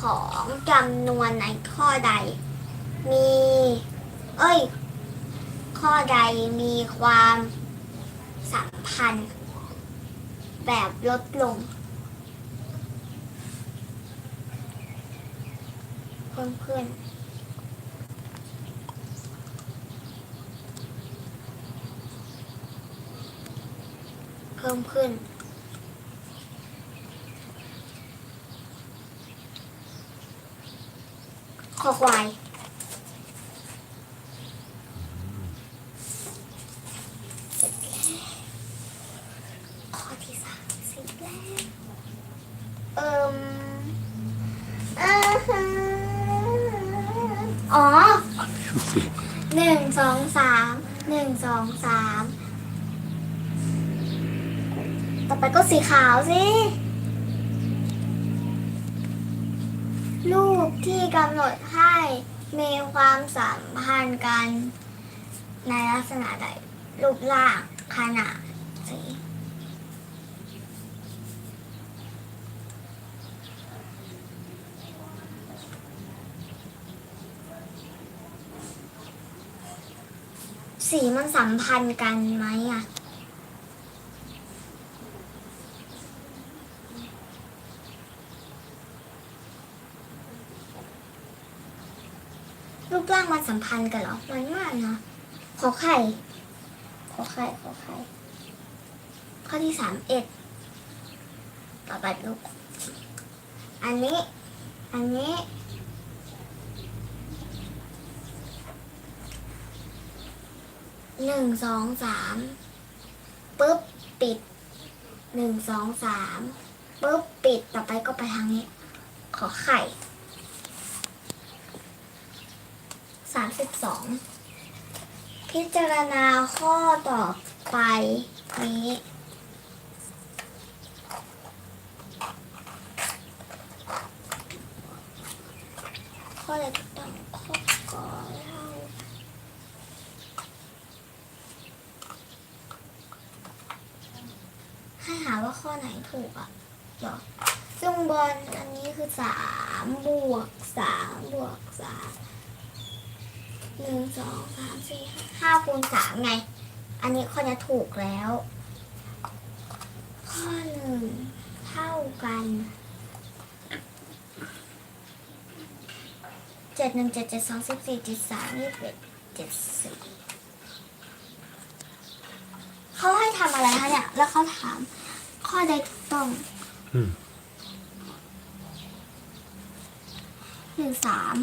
ของจำนวนในข้อใด มี เอ้ย ข้อใดมีความสัมพันธ์ แบบลดลง เพิ่มขึ้นเพิ่มขึ้น คอควายข้อที่สามสร็จแล้วเอิมอ่าฮะอ๋อหนึ่งสองสามหนึ่งสองสามต่อไปก็สีขาวสิ รูปที่กำหนดให้มีความสัมพันธ์กัน ในลักษณะใดรูปร่างขนาดสีสีมันสัมพันธ์กันไหมอะ รูปร่างมันสัมพันธ์กันเหรอมันไม่นะขอไข่ ขอไข่ ขอไข่ ข้อที่สามเอ็ดต่อไปลูก อันนี้ อันนี้ หนึ่งสองสามปุ๊บ ปิด หนึ่งสองสามปุ๊บ ปิด ต่อไปก็ไปทางนี้ ขอไข่ สามสิบสองพิจารณาข้อต่อไปนี้ ข้ออะไรถูกต้องข้อก่อนเล่าให้หาว่าข้อไหนถูกอะเหรอซึ่งบอลอันนี้คือสามบวกสามบวกสาม หนึ่งสองสามสี่ห้าคูณสามไง อันนี้ข้อนี้ถูกแล้ว ข้อหนึ่งเท่ากันเจ็ดหนึ่งเจ็ดเจ็ดสองสิบสี่เจ็ดสามยี่สิบเอ็ดเจ็ดสี่เขาให้ทำอะไรคะเนี่ย แล้วเขาถาม ข้อใดถูกต้องอืมหนึ่งสาม